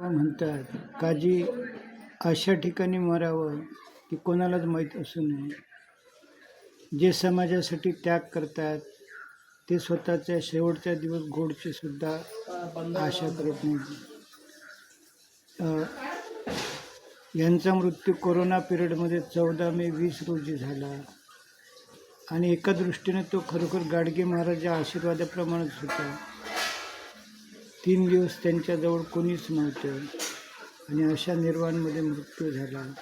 म्हणतात? काजी अशा ठिकाणी मरावं की कोणालाच माहीत असू नये. जे समाजासाठी त्याग करतात ते स्वतःच्या शेवटच्या दिवस गोडची सुद्धा आशा करत नाही. यांचा मृत्यू कोरोना पिरियडमध्ये चौदा मे वीस रोजी झाला. आणि एका दृष्टीने तो खरोखर गाडगे महाराजच्या आशीर्वादाप्रमाणेच होता. तीन दिवस त्यांच्याजवळ कोणीच नव्हतं. आणि अशा निर्वाणमध्ये मृत्यू झाला.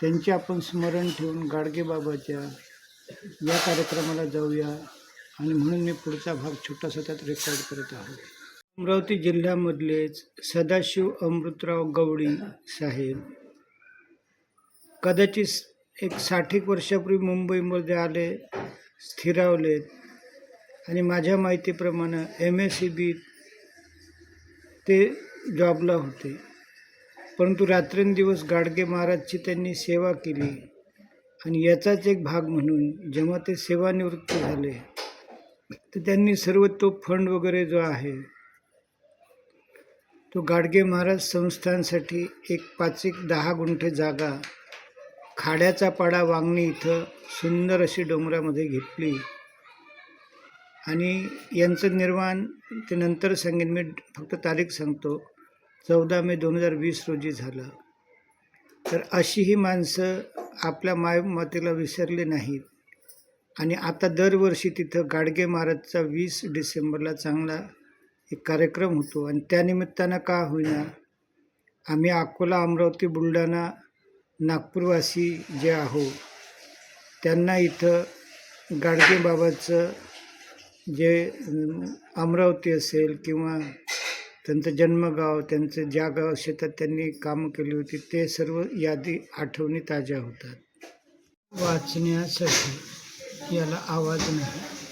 त्यांचे आपण स्मरण ठेवून गाडगेबाबाच्या या कार्यक्रमाला जाऊया. आणि म्हणून मी पुढचा भाग छोटासा त्यात रेकॉर्ड करत आहोत. अमरावती जिल्ह्यामधलेच सदाशिव अमृतराव गवळी साहेब कदाचित एक साठ एक वर्षापूर्वी मुंबईमध्ये आले स्थिरावलेत. आणि माझ्या माहितीप्रमाणे एम एस सी बीत ते जॉबला होते. परंतु रात्रंदिवस गाडगे महाराजची त्यांनी सेवा केली आणि याचाच एक भाग म्हणून जेव्हा ते सेवानिवृत्त झाले तर त्यांनी सर्व तो फंड वगैरे जो आहे तो गाडगे महाराज संस्थांसाठी एक पाच एक दहा गुंठे जागा खाड्याचा पाडा वांगणी इथं सुंदर अशी डोंगरामध्ये घेतली. आणि यांचं निर्माण ते नंतर सांगेन मी फक्त तारीख सांगतो. चौदा मे दोन हजार वीस रोजी झालं. तर अशी ही माणसं आपल्या मायमातेला विसरले नाहीत. आणि आता दरवर्षी तिथं गाडगे महाराजचा वीस डिसेंबरला चांगला एक कार्यक्रम होतो. आणि त्यानिमित्तानं का होईना आम्ही अकोला अमरावती बुलढाणा नागपूरवासी जे आहो त्यांना इथं गाडगे बाबाचं जे अमरावती असेल किंवा त्यांचं जन्मगाव त्यांचं ज्या गाव शेतात त्यांनी कामं केली होती ते सर्व यादी आठवणी ताज्या होतात. वाचण्यासाठी याला आवाज नाही.